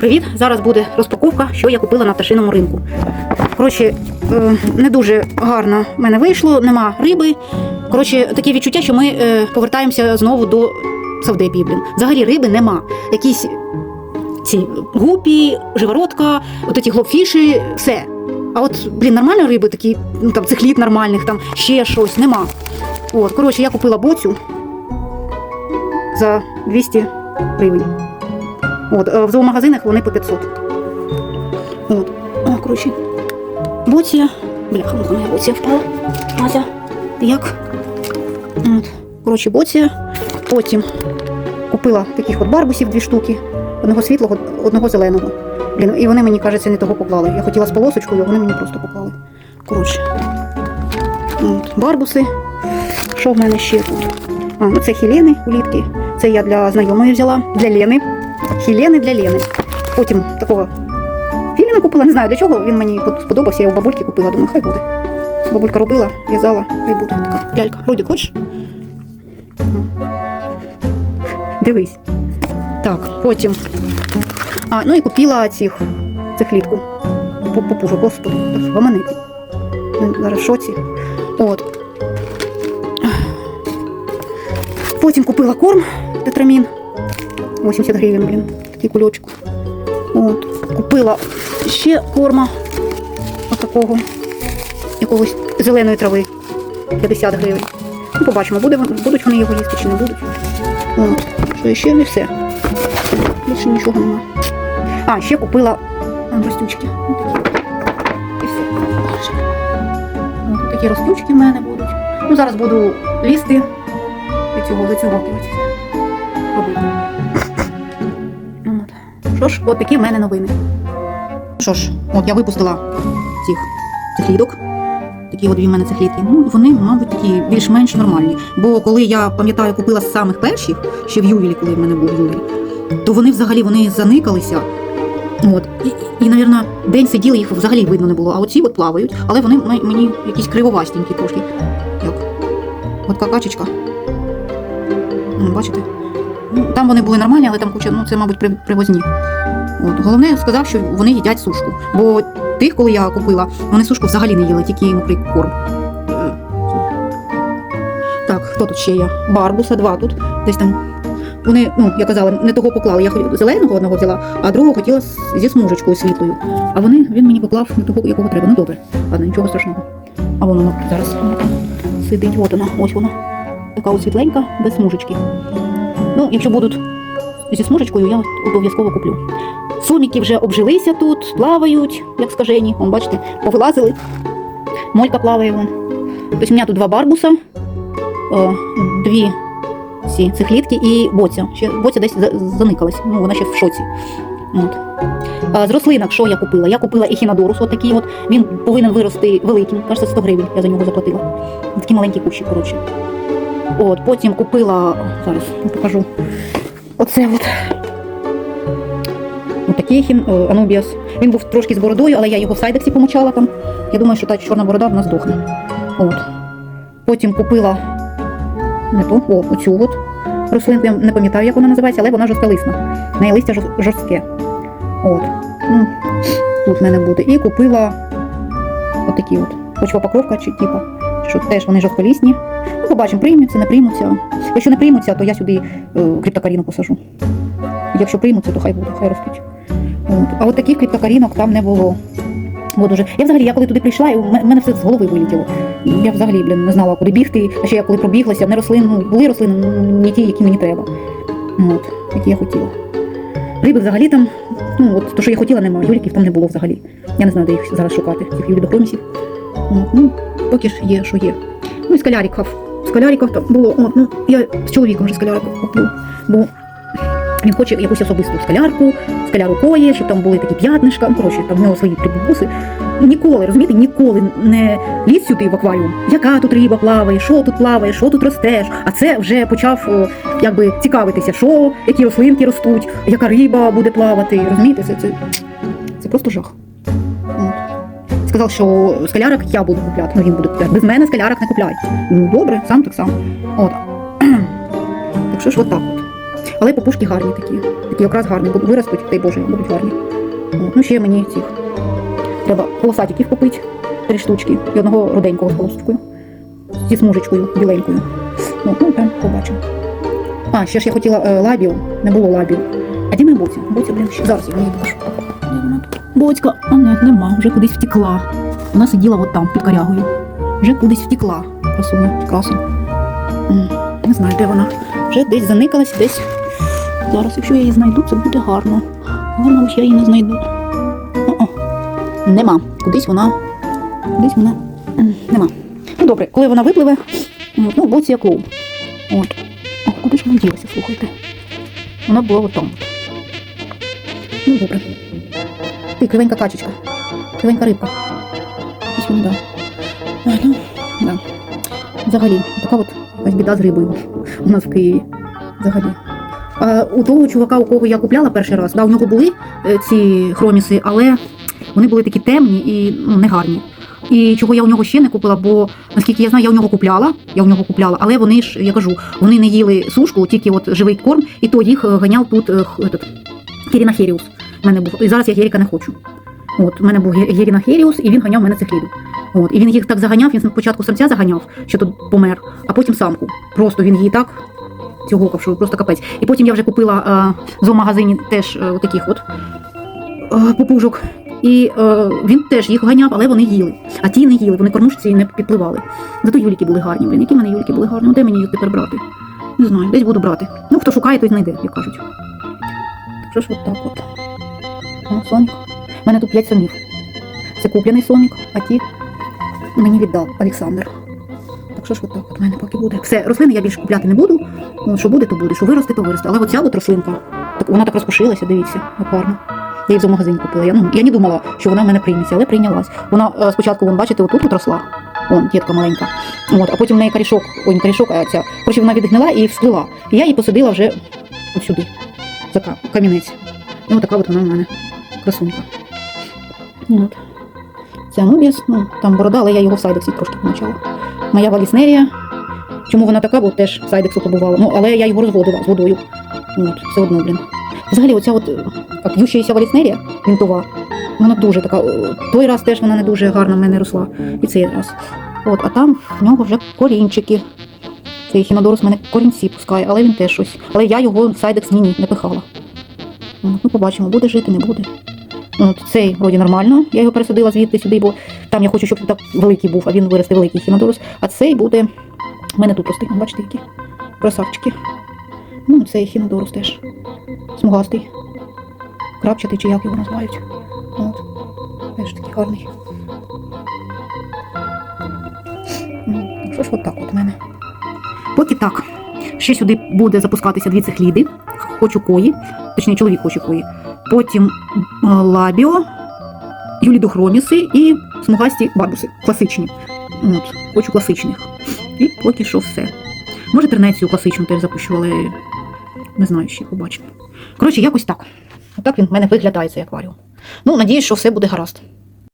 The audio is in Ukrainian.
привіт! Зараз буде розпаковка, що я купила на пташиному ринку. Коротше, е, не дуже гарно в мене вийшло, нема риби. Коротше, таке відчуття, що ми е, повертаємося знову до Савдепії, блін. Взагалі риби нема. Якісь ці гупі, живородка, от ці глобфіші, все. А от, блін, нормальної риби, такі, ну там цихліт нормальних, там ще щось, нема. От, коротше, я купила боцю за 200 гривень. От, е, в зоомагазинах вони по 500. От. О, коротше. Боція. Бляха, муха, моя боція впала. Ася. Як? От. Коротше, боція. Потім купила таких от барбусів дві штуки. Одного світлого, одного зеленого. Блін, і вони мені, кажеться, не того поклали. Я хотіла з полосочкою, а вони мені просто поклали. Коротше. От. Барбуси. Що в мене ще тут? А, ну це хілени улітки. Це я для знайомої взяла. Для Лени. Хілени для Лени. Потім такого філіна купила, не знаю для чого. Він мені сподобався, я у бабульки купила, думаю, хай буде. Бабулька робила, в'язала, хай буде така лялька. Родик, хочеш? Дивись. Так, потім. А, ну і купила цих цихлітку. По- Попужу, господи, гаманити. Ну, Зараз шоці. От. Потім купила корм тетрамін. 80 гривень, блін, такий кульочок. От. Купила ще корма отакого, якогось зеленої трави. 50 гривень. Ну, побачимо, буде, будуть вони його їсти чи не будуть. От. Що ще і все. Більше нічого нема. А, ще купила ростючки. І все. Такі ростючки в мене будуть. Ну, зараз буду лізти до цього, до цього робити. От. Що ж, от такі в мене новини. Що ж, от я випустила цих цихлідок. Такі от дві в мене цихлідки. Ну, вони, мабуть, такі більш-менш нормальні. Бо коли я пам'ятаю, купила з самих перших, ще в Ювілі, коли в мене був Ювіль, то вони взагалі вони заникалися. От. І, і, навірно, день сиділи, їх взагалі видно не було. А оці от плавають, але вони мені якісь кривовастенькі трошки. Як? От какачечка. Бачите? Ну, там вони були нормальні, але там куча, ну це, мабуть, привозні. От. Головне сказав, що вони їдять сушку. Бо тих, коли я купила, вони сушку взагалі не їли, тільки мокрий корм. Е, Так, хто тут ще є? Барбуса, два тут. Десь там. Вони, ну, я казала, не того поклали. Я зеленого одного взяла, а другого хотіла зі смужечкою світлою. А вони, він мені поклав не того, якого треба. Ну добре, ладно, нічого страшного. А воно зараз сидить, от вона, ось вона. Така от світленька, без смужечки. Ну, якщо будуть зі смужечкою, я обов'язково куплю. Соміки вже обжилися тут, плавають, як скажені. Вон, бачите, повилазили. Молька плаває вон. Тобто у мене тут два барбуса, е, дві ці цихлітки і боця. Ще боця десь за- заникалась, ну вона ще в шоці. От. З рослинок, що я купила? Я купила ехінодорус, от от. Він повинен вирости великим, кажеться, 100 гривень я за нього заплатила. Такий маленький кущик, коротше. От, потім купила, зараз покажу. Оце от. Такий хін, о, анубіас. Він був трошки з бородою, але я його в сайдексі помочала там. Я думаю, що та чорна борода в нас здохне. От. Потім купила не ту, о, оцю от рослинку, я не пам'ятаю, як вона називається, але вона жорстколисна. В неї листя жорстке. От. Ну, тут в мене буде. І купила отакі от. Почва покровка чи типа. Що теж вони жорстколісні. Побачимо, приймуться, не приймуться. Якщо не приймуться, то я сюди е, криптокаріну посажу. Якщо приймуться, то хай буде, хай ростуть. От. А от таких криптокарінок там не було. Бо дуже. Я взагалі, я коли туди прийшла, і в мене все з голови вилетіло. Я взагалі, блін, не знала, куди бігти. А ще я коли пробіглася, не рослин, ну, були рослини, ну, не ті, які мені треба. От, які я хотіла. Риби взагалі там, ну от то, що я хотіла, немає. Юліків там не було взагалі. Я не знаю, де їх зараз шукати, цих юлідохромісів. От, ну, поки ж є, що є. Ну і скаляриків. Скаляриків там було, от, ну, я з чоловіком вже скаляриків куплю. Бо він хоче якусь особисту скалярку, скаляру коє, щоб там були такі п'ятнишка. Ну, коротше, там в нього свої прибабуси. Ніколи, розумієте, ніколи не лізь сюди в акваріум. Яка тут риба плаває, що тут плаває, що тут росте. А це вже почав о, якби цікавитися, що, які рослинки ростуть, яка риба буде плавати. Розумієте, це, це, це просто жах. Сказав, що скалярок я буду купляти. Ну він буде купляти. Без мене скалярок не купляй. Ну добре, сам так само. От. Так що ж, от так от. Але попушки гарні такі. Такі якраз гарні. Виростуть, дай Боже, будуть гарні. От. Ну, ще мені цих. Треба полосатиків купити. Три штучки. І одного руденького з полосочкою. Зі смужечкою біленькою. От, ну, там побачимо. А, ще ж я хотіла е, лабів. Не було лабів. А де моя боця? Боця, блін, ще зараз я її покажу. Боцька, а не, нема, вже кудись втекла. Вона сиділа от там, під корягою. Вже кудись втекла. Красуня, красу. Не знаю, де вона. Вже десь заникалась, десь. Зараз, якщо я її знайду, це буде гарно. Але, мабуть, я її не знайду. О-о. Нема. Кудись вона. Кудись вона. Нема. Ну добре, коли вона випливе, ну, боці я клоун. От. О, куди ж вона ділася, слухайте? Вона була от там. Ну, добре. Ти кривенька качечка. Кривенька рибка. Якась вона, да. Ну, да. Взагалі, така от біда з рибою у нас в Києві. Взагалі. А у того чувака, у кого я купляла перший раз, да, у нього були е, ці хроміси, але вони були такі темні і ну, негарні. І чого я у нього ще не купила, бо наскільки я знаю, я у нього купляла, я у нього купляла, але вони ж, я кажу, вони не їли сушку, тільки от живий корм, і то їх е, ганяв тут е, этот, Херіна У мене був. І зараз я Геріка не хочу. От, у мене був Ге- Геріна Херіус, і він ганяв мене цих лідів. От, і він їх так заганяв, він спочатку самця заганяв, що тут помер, а потім самку. Просто він її так цього що просто капець. І потім я вже купила е, в зоомагазині теж е, таких от е, попужок. І е, він теж їх ганяв, але вони їли. А ті не їли, вони кормушці не підпливали. Зато юліки були гарні. Блін, які в мене юліки були гарні. Ну, Де мені їх тепер брати? Не знаю, десь буду брати. Ну, хто шукає, той знайде, як кажуть. Так що ж от так от. О, Сонік. У мене тут 5 сонів. Це куплений сонік, а ті мені віддав Олександр. Так що ж от так от в мене поки буде. Все, рослини я більше купляти не буду. Ну, що буде, то буде. Що виросте, то виросте. Але оця от рослинка, так вона так розпушилася, дивіться, як гарно. Я її в магазині купила. Я, ну, я не думала, що вона в мене прийметься, але прийнялась. Вона е, спочатку, вон, бачите, отут от росла. Вон, дітка маленька. От, а потім в неї корішок, ой, не корішок, а ця. Коротше, вона відгнила і всплила. І я її посадила вже сюди, за камінець. От така от вона в мене красунька. От. Це Анубіс, ну там борода, але я його в сайдексі трошки помочала. Моя валіснерія. Чому вона така, бо теж в сайдексу побувала. Ну, але я його розводила з водою. От, все одно, блін. Взагалі, оця от як ющаяся валіснерія, вінтова, вона дуже така. е, Той раз теж вона не дуже гарно в мене росла. І цей раз. От, а там в нього вже корінчики. Цей хінодорус в мене корінці пускає, але він теж щось. Але я його в сайдекс ні, ні, не пихала. От, ну, побачимо, буде жити, не буде. От цей вроді нормально. Я його пересадила звідти сюди, бо там я хочу, щоб так великий був, а він виросте великий хінодорус. А цей буде. У мене тут росте, бачите, які красавчики. Ну, цей хінодорус теж. Смугастий. Крапчатий чи як його називають. От. Теж такий гарний. Ну, Що ж от так от у мене. Поки так. Ще сюди буде запускатися дві цихліди. Хочу кої, точніше, чоловік хоче кої. Потім е, лабіо, юлідохроміси і смугасті барбуси. Класичні. От, хочу класичних. І поки що все. Може, тернецію класичну теж запущу, але не знаю, ще побачимо. Коротше, якось так. Отак він в мене виглядає цей акваріум. Ну, надіюсь, що все буде гаразд.